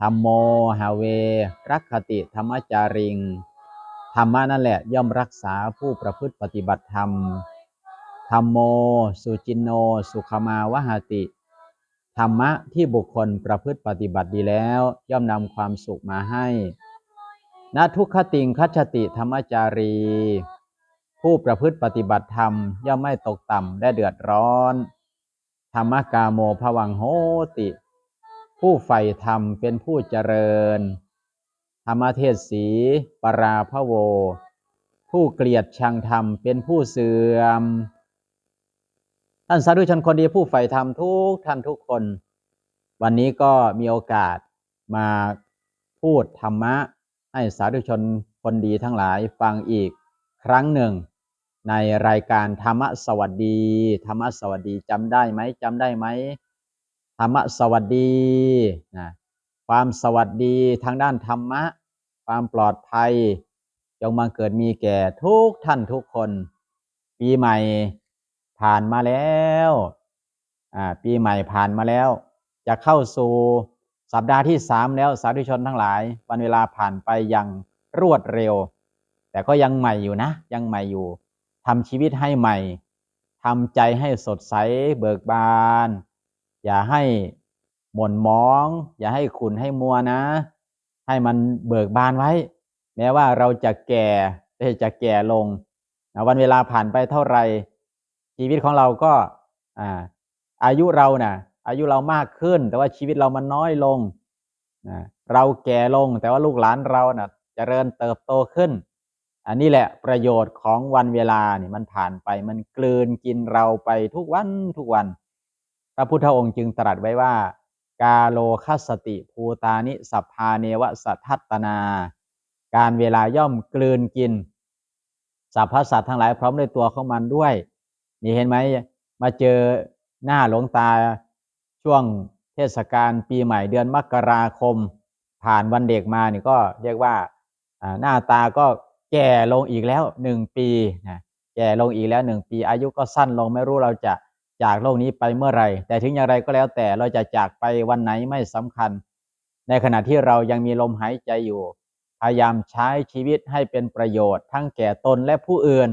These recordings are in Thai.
ธรรมโมหาเว รักขติธรรมจาริง ธรรมะนั่นแหละย่อมรักษาผู้ประพฤติปฏิบัติธรรม ธรรมโม สุจินโน สุขมาวหาติ ธรรมะที่บุคคลประพฤติปฏิบัติดีแล้ว ย่อมนำความสุขมาให้ณทุกขติงคัจฉติธรรมจารี ผู้ประพฤติปฏิบัติธรรม ย่อมไม่ตกต่ำและเดือดร้อน ธรรมกาโมภวังโหติ ผู้ใฝ่ธรรมเป็นผู้เจริญ ธรรมเทศสีปราพโว ผู้เกลียดชังธรรมเป็นผู้เสื่อม ท่านสาธุชนคนดีผู้ใฝ่ธรรมทุกท่านทุกคน วันนี้ก็มีโอกาสมาพูดธรรมะ ให้สาธุชนคนดีทั้งหลายฟังอีกครั้งหนึ่ง ในรายการธรรมะสวัสดี ธรรมะสวัสดีจำได้ไหมจำได้ไหม ธรรมะสวัสดีนะความสวัสดีทางด้านธรรมะ ความปลอดภัยจงมาเกิดมีแก่ทุกท่านทุกคน ปีใหม่ผ่านมาแล้วอ่าปีใหม่ผ่านมาแล้ว จะเข้าสู่สัปดาห์ที่สามแล้วสาธุชนทั้งหลาย วันเวลาผ่านไปอย่างรวดเร็ว แต่ก็ยังใหม่อยู่นะ ยังใหม่อยู่ทำชีวิตให้ใหม่ทำใจให้สดใสเบิกบาน อย่าให้หม่นมอง อย่าให้ขุนให้มัวนะ ให้มันเบิกบานไว้ แม้ว่าเราจะแก่จะแก่ลงวันเวลาผ่านไปเท่าไหร่ชีวิตของเราก็อาอายุเรานะ่ะ อายุเรามากขึ้น แต่ว่าชีวิตเรามันน้อยลงนะเราแก่ลงแต่ว่าลูกหลานเรานะ่ะเจริญเติบโตขึ้น อันนี้แหละประโยชน์ของวันเวลานี่มันผ่านไปมันกลืนกินเราไปทุกวันทุกวัน พระพุทธองค์จึงตรัสไว้ว่า กาโลคัสติภูตานิสัพพาเนวสัทธัตนา การเวลาย่อมกลืนกินสรรพสัตว์ทั้งหลายพร้อมด้วยตัวของมันด้วย นี่เห็นไหมมาเจอหน้าหลวงตาช่วงเทศกาลปีใหม่เดือนมกราคม ผ่านวันเด็กมานี่ก็เรียกว่าหน้าตาก็แก่ลงอีกแล้วหนึ่งปีนะแก่ลงอีกแล้วหนึ่งปี อายุก็สั้นลงไม่รู้เราจะ จากโลกนี้ไปเมื่อไรแต่ถึงอย่างไรก็แล้วแต่เราจะจากไปวันไหนไม่สำคัญ ในขณะที่เรายังมีลมหายใจอยู่ พยายามใช้ชีวิตให้เป็นประโยชน์ ทั้งแก่ตนและผู้อื่น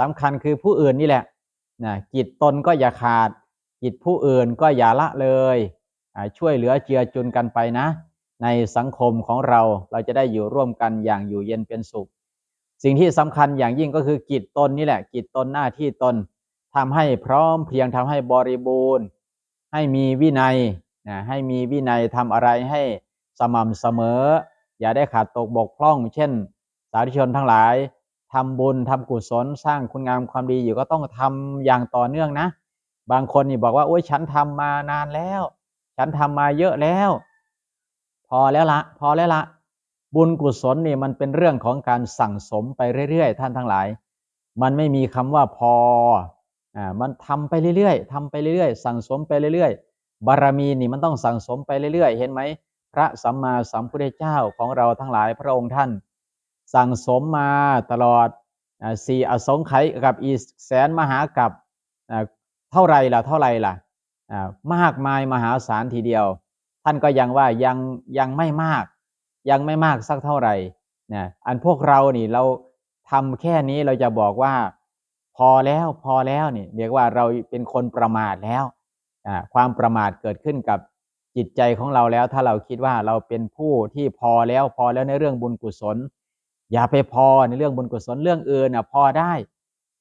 สำคัญคือผู้อื่นนี่แหละนะจิตตนก็อย่าขาด จิตผู้อื่นก็อย่าละเลยช่วยเหลือเจือจุนกันไปนะ ในสังคมของเราเราจะได้อยู่ร่วมกันอย่างอยู่เย็นเป็นสุข สิ่งที่สำคัญอย่างยิ่งก็คือกิจตนนี่แหละ กิจตนหน้าที่ตน ทำให้พร้อมเพียงทำให้บริบูรณ์ ให้มีวินัยนะให้มีวินัยทำอะไรให้สม่ำเสมอ อย่าได้ขาดตกบกพร่อง เช่น สาธุชนทั้งหลายทำบุญทำกุศลสร้างคุณงามความดีอยู่ก็ต้องทำอย่างต่อเนื่องนะ บางคนนี่บอกว่าโอ้ยฉันทำมานานแล้ว ฉันทำมาเยอะแล้ว พอแล้วละพอแล้วละบุญกุศลนี่มันเป็นเรื่องของการสั่งสมไปเรื่อยๆ ท่านทั้งหลาย มันไม่มีคำว่าพอ อ่ามันทำไปเรื่อยๆทำไปเรื่อยๆ สั่งสมไปเรื่อยๆ บารมีนี่มันต้องสั่งสมไปเรื่อยๆ เห็นไหมพระสัมมาสัมพุทธเจ้าของเราทั้งหลายพระองค์ท่าน สั่งสมมาตลอดสี่อสงไขยกับอีแสนมหากับเท่าไรล่ะเท่าไรล่ะมากมายมหาศาลทีเดียว ท่านก็ยังว่ายังยังไม่มาก ยังไม่มากสักเท่าไหร่นะอันพวกเรานี่เราทำแค่นี้เราจะบอกว่า พอแล้วพอแล้วนี่เรียกว่าเราเป็นคนประมาทแล้วความประมาทเกิดขึ้นกับจิตใจของเราแล้ว ถ้าเราคิดว่าเราเป็นผู้ที่พอแล้วพอแล้วในเรื่องบุญกุศล อย่าไปพอในเรื่องบุญกุศลเรื่องอื่นอะพอได้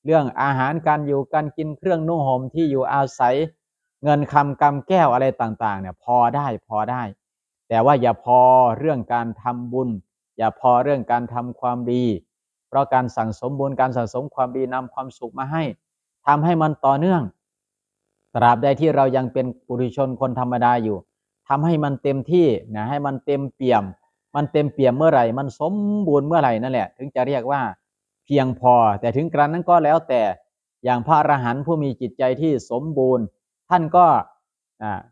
เรื่องอาหารการอยู่การกินเครื่องนุ่งห่มที่อยู่อาศัย เงินคำกำแก้วอะไรต่างๆเนี่ยพอได้พอได้ แต่ว่าอย่าพอเรื่องการทำบุญ อย่าพอเรื่องการทำความดี ราะการสั่งสมบุญการสั่งสมความดีนำความสุขมาให้ทำให้มันต่อเนื่อง ตราบใดที่เรายังเป็นปุถุชนคนธรรมดาอยู่ทำให้มันเต็มที่นะให้มันเต็มเปี่ยม มันเต็มเปี่ยมเมื่อไหร่ มันสมบูรณ์เมื่อไหร่นั่นแหละ ถึงจะเรียกว่าเพียงพอ แต่ถึงกระนั้นก็แล้วแต่อย่างพระอรหันต์ผู้มีจิตใจที่สมบูรณ์ ท่านก็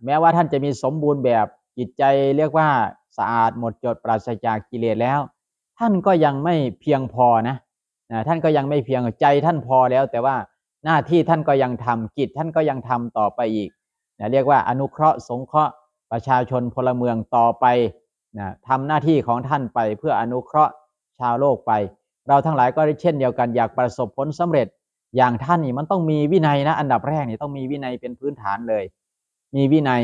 แม้ว่าท่านจะมีสมบูรณ์แบบจิตใจเรียกว่าสะอาดหมดจดปราศจากกิเลสแล้ว ท่านก็ยังไม่เพียงพอนะท่านก็ยังไม่เพียงใจท่านพอแล้ว แต่ว่าหน้าที่ท่านก็ยังทำกิจท่านก็ยังทำต่อไปอีกเรียกว่าอนุเคราะห์สงเคราะห์ประชาชนพลเมืองต่อไปนะทำหน้าที่ของท่านไปเพื่ออนุเคราะห์ชาวโลกไป เราทั้งหลายก็เช่นเดียวกันอยากประสบผลสำเร็จอย่างท่านนี่มันต้องมีวินัยนะ อันดับแรกนี่ต้องมีวินัยเป็นพื้นฐานเลย มีวินัย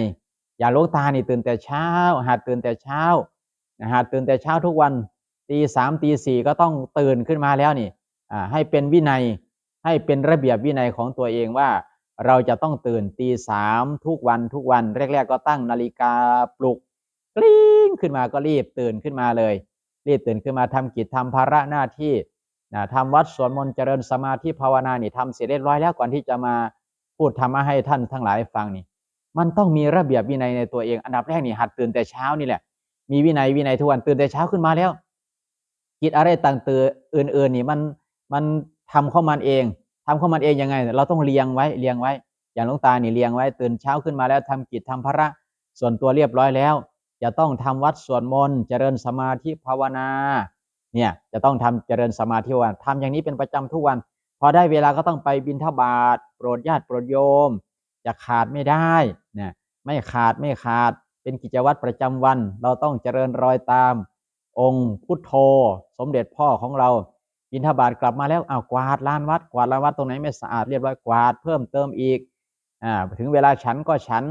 อย่าลกตานี่ตื่นแต่เช้าหัดตื่นแต่เช้าหัดตื่นแต่เช้าทุกวัน ตีสามตีสี่ก็ต้องตื่นขึ้นมาแล้วนี่ให้เป็นวินัยให้เป็นระเบียบวินัยของตัวเองว่า เราจะต้องตื่นตีสามทุกวันทุกวันแรก ๆ ก็ตั้งนาฬิกาปลุกกลิ้งขึ้นมาก็รีบตื่นขึ้นมาเลย รีบตื่นขึ้นมาทำกิจทำภาระหน้าที่นะทำวัดสวดมนต์เจริญสมาธิภาวนานี่ทำเสร็จเรียบร้อยแล้วก่อนที่จะมาพูดทำมาให้ท่านทั้งหลายฟังนี่ มันต้องมีระเบียบวินัยในตัวเองอันดับแรกนี่หัดตื่นแต่เช้านี่แหละมีวินัยวินัยทุกวันตื่นแต่เช้าขึ้นมาแล้ว กิจอะไรต่างเตื่นอื่นๆนี่มันมันทำเข้ามันเองทำเข้ามันเองยังไง เราต้องเรียงไว้เรียงไว้ อย่างหลวงตานี่เรียงไว้ ตื่นเช้าขึ้นมาแล้วทำกิจทำพระส่วนตัวเรียบร้อยแล้วจะต้องทำวัดสวดมนต์เจริญสมาธิภาวนาเนี่ยจะต้องทำเจริญสมาธิวันทำอย่างนี้เป็นประจำทุกวัน พอได้เวลาก็ต้องไปบิณฑบาตโปรดญาติโปรดโยม จะขาดไม่ได้เนี่ยไม่ขาดไม่ขาดเป็นกิจวัตรประจำวัน เราต้องเจริญรอยตาม องค์พุทโธสมเด็จพ่อของเราบินทบาทกลับมาแล้วอ้าวกวาดลานวัดกวาดลานวัดตรงไหนไม่สะอาดเรียบร้อยกวาดเพิ่มเติมอีกอ่าถึงเวลาฉันก็ฉัน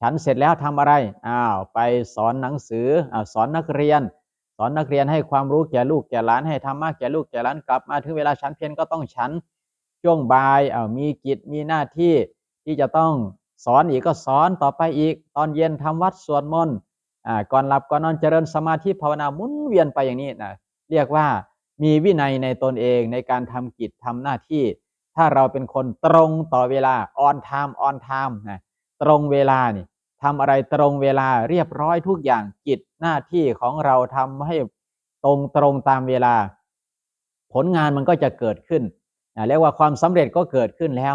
ฉันเสร็จแล้วทำอะไรอ้าวไปสอนหนังสืออ้าวสอนนักเรียน สอนนักเรียนให้ความรู้แก่ลูกแก่หลานให้ธรรมะแก่ลูกแก่หลานกลับมาถึงเวลาฉันเพียนก็ต้องฉันช่วงบ่ายอ้าวมีกิจมีหน้าที่ที่จะต้องสอนอีกก็สอนต่อไปอีก ตอนเย็นทำวัดสวดมนต์ ก่อนหลับก่อนนอนเจริญสมาธิภาวนาหมุนเวียนไปอย่างนี้นะเรียกว่ามีวินัยในตนเองในการทำกิจทำหน้าที่ ถ้าเราเป็นคนตรงต่อเวลา on time on time นะตรงเวลานี่ทำอะไรตรงเวลาเรียบร้อยทุกอย่างกิจหน้าที่ของเราทำให้ตรงตรงตามเวลา ผลงานมันก็จะเกิดขึ้นนะเรียกว่าความสำเร็จก็เกิดขึ้นแล้ว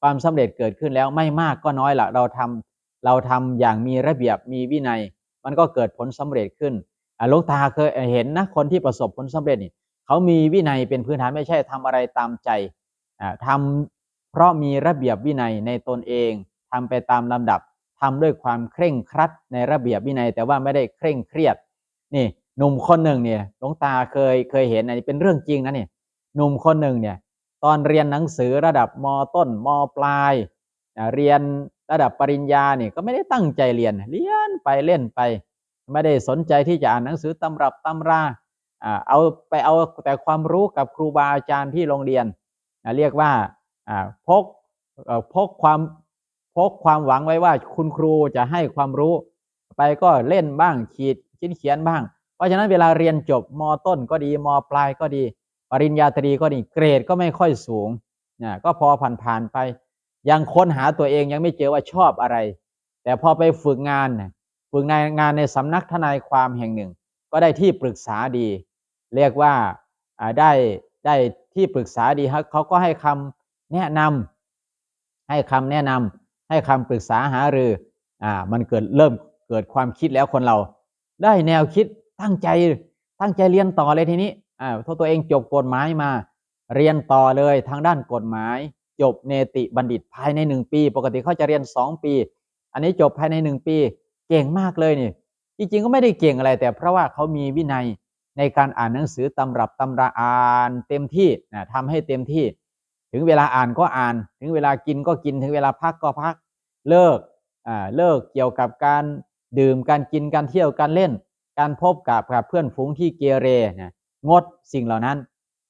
ความสำเร็จเกิดขึ้นแล้วไม่มากก็น้อยละเราทำเราทำอย่างมีระเบียบมีวินัย มันก็เกิดผลสำเร็จขึ้นหลวงตาเคยเห็นนะคนที่ประสบผลสำเร็จนี่เขามีวินัยเป็นพื้นฐานไม่ใช่ทำอะไรตามใจทำเพราะมีระเบียบวินัยในตนเองทำไปตามลำดับทำด้วยความเคร่งครัดในระเบียบวินัย แต่ว่าไม่ได้เคร่งเครียดนี่หนุ่มคนหนึ่งเนี่ยหลวงตาเคยเคยเห็นอันนี้เป็นเรื่องจริงนะเนี่ยหนุ่มคนหนึ่งเนี่ยตอนเรียนหนังสือระดับมต้นมปลายเรียน ระดับปริญญาเนี่ยก็ไม่ได้ตั้งใจเรียน เรียนไปเล่นไป ไม่ได้สนใจที่จะอ่านหนังสือตำรับตำราเอาไปเอาแต่ความรู้กับครูบาอาจารย์ที่โรงเรียน เรียกว่าพกพกความพกความหวังไว้ว่าคุณครูจะให้ความรู้ ไปก็เล่นบ้างขีดชิ้นเขียนบ้าง เพราะฉะนั้นเวลาเรียนจบมต้นก็ดีมปลายก็ดี ปริญญาตรีก็ดีเกรดก็ไม่ค่อยสูงนะก็พอผ่านๆไป ยังค้นหาตัวเองยังไม่เจอว่าชอบอะไร แต่พอไปฝึกงานฝึกในงานในสำนักทนายความแห่งหนึ่ง ก็ได้ที่ปรึกษาดี เรียกว่าได้ได้ที่ปรึกษาดีครับเขาก็ให้คำแนะนำให้คำแนะนำให้คำปรึกษาหารืออ่ามันเกิดเริ่มเกิดความคิดแล้วคนเรา ได้แนวคิดตั้งใจตั้งใจเรียนต่อเลยทีนี้อ่าถ้าตัวเองจบกฎหมายมา เรียนต่อเลยทางด้านกฎหมาย จบเนติบัณฑิตภายในหนึ่งปี ปกติเขาจะเรียนสองปี อันนี้จบภายในหนึ่งปี เก่งมากเลยนี่จริงๆก็ไม่ได้เก่งอะไร แต่เพราะว่าเขามีวินัยในการอ่านหนังสือตำรับตำราอ่านเต็มที่นะทำให้เต็มที่ ถึงเวลาอ่านก็อ่าน ถึงเวลากินก็กินถึงเวลาพักก็พักเลิกอ่าเลิกเกี่ยวกับการดื่มการกินการเที่ยวการเล่น การพบกับกับเพื่อนฝูงที่เกเรนี่ยงดสิ่งเหล่านั้น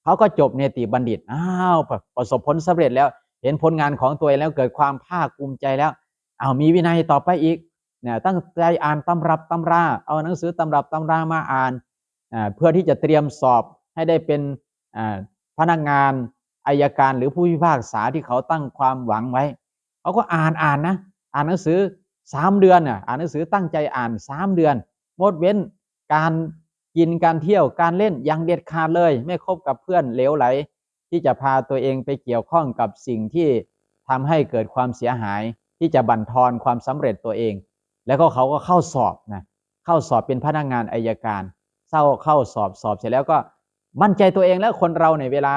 เขาก็จบเนติบัณฑิตอ้าวประสบผลสำเร็จแล้ว เห็นผลงานของตัวเองแล้วเกิดความภาคภูมิใจแล้วเอามีวินัยต่อไปอีกเนี่ยตั้งใจอ่านตำรับตำรา เอาหนังสือตำรับตำรามาอ่านเพื่อที่จะเตรียมสอบให้ได้เป็นพนักงานอายการหรือผู้พิพากษาที่เขาตั้งความหวังไว้เขาก็อ่านอ่านนะอ่านหนังสือสามเดือนน่ะอ่านหนังสือตั้งใจอ่านสามเดือน งดเว้นการ กินการเที่ยวการเล่นอย่างเด็ดขาดเลย ไม่คบกับเพื่อนเลวไหล ที่จะพาตัวเองไปเกี่ยวข้องกับสิ่งที่ทำให้เกิดความเสียหาย ที่จะบั่นทอนความสำเร็จตัวเอง แล้วก็เขาก็เข้าสอบนะเข้าสอบเป็นพนักงานอายการเศร้าเข้าสอบสอบเสร็จแล้วก็มั่นใจตัวเองแล้วคนเราเนี่ยเวลา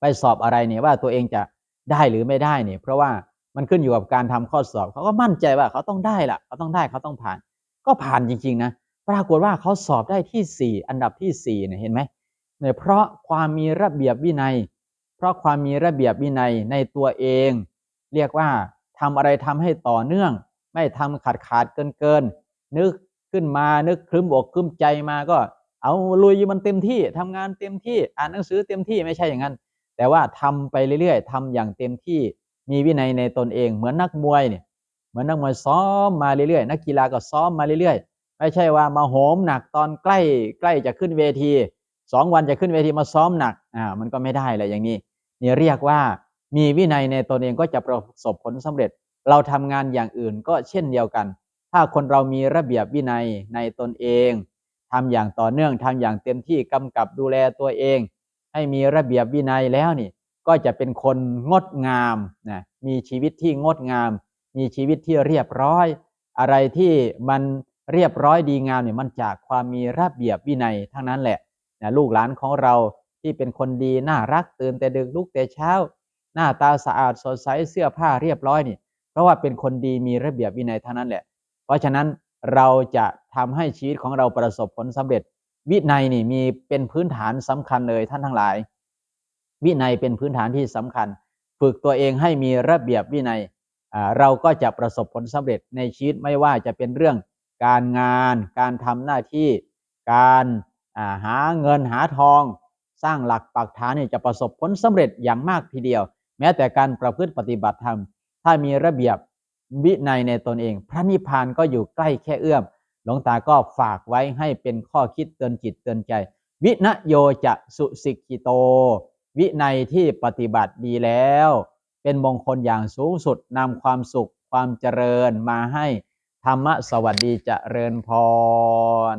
ไปสอบอะไรเนี่ยว่าตัวเองจะได้หรือไม่ได้เนี่ย เพราะว่ามันขึ้นอยู่กับการทำข้อสอบเขาก็มั่นใจว่าเขาต้องได้ละเขาต้องได้เขาต้องผ่าน ก็ผ่านจริงๆนะ ปรากฏว่าเขาสอบได้ที่สี่อันดับที่สี่เนี่ยเห็นไหมเนี่ยเพราะความมีระเบียบวินัย เพราะความมีระเบียบวินัยในตัวเอง เรียกว่าทำอะไรทำให้ต่อเนื่อง ไม่ทำขาดขาดเกินเกินนึกขึ้นมานึกคลึ้มอกคลึ้มใจมาก็ เอาลุยมันเต็มที่ทำงานเต็มที่อ่านหนังสือเต็มที่ไม่ใช่อย่างนั้น แต่ว่าทำไปเรื่อยๆทำอย่างเต็มที่มีวินัยในตนเองเหมือนนักมวยเนี่ยเหมือนนักมวยซ้อมมาเรื่อยๆ นักกีฬาก็ซ้อมมาเรื่อยๆ ไม่ใช่ว่ามาโหมหนักตอนใกล้ใกล้จะขึ้นเวทีสองวันจะขึ้นเวทีมาซ้อมหนักอ่ามันก็ไม่ได้เลยอย่างนี้นี่เรียกว่ามีวินัยในตนเองก็จะประสบผลสำเร็จ เราทำงานอย่างอื่นก็เช่นเดียวกัน ถ้าคนเรามีระเบียบวินัยในตนเองทำอย่างต่อเนื่องทำอย่างเต็มที่กำกับดูแลตัวเอง ให้มีระเบียบวินัยแล้วนี่ ก็จะเป็นคนงดงามนะมีชีวิตที่งดงาม มีชีวิตที่เรียบร้อย อะไรที่มัน เรียบร้อยดีงามเนี่ยมันจากความมีระเบียบวินัยทั้งนั้นแหละนะลูกหลานของเราที่เป็นคนดีน่ารักตื่นแต่ดึกลุกแต่เช้า หน้าตาสะอาดสดใสเสื้อผ้าเรียบร้อยนี่ เพราะว่าเป็นคนดีมีระเบียบวินัยทั้งนั้นแหละ เพราะฉะนั้นเราจะทำให้ชีวิตของเราประสบผลสำเร็จ วินัยนี่มีเป็นพื้นฐานสำคัญเลยท่านทั้งหลาย วินัยเป็นพื้นฐานที่สำคัญ ฝึกตัวเองให้มีระเบียบวินัยเราก็จะประสบผลสำเร็จในชีวิตไม่ว่าจะเป็นเรื่อง การงาน การทำหน้าที่ การาหาเงินหาทอง สร้างหลักปักฐานนี่จะประสบผลสำเร็จอย่างมากทีเดียว แม้แต่การประพฤติปฏิบัติธรรม ถ้ามีระเบียบวินัยในตนเอง พระนิพพานก็อยู่ใกล้แค่เอื้อมหลวงตาก็ฝากไว้ให้เป็นข้อคิดเตือนจิตเตือนใจ วินโยจะสุสิกิโต วินัยที่ปฏิบัติดีแล้ว เป็นมงคลอย่างสูงสุดนำความสุขความเจริญมาให้ ธรรมะสวัสดีจเจริญพร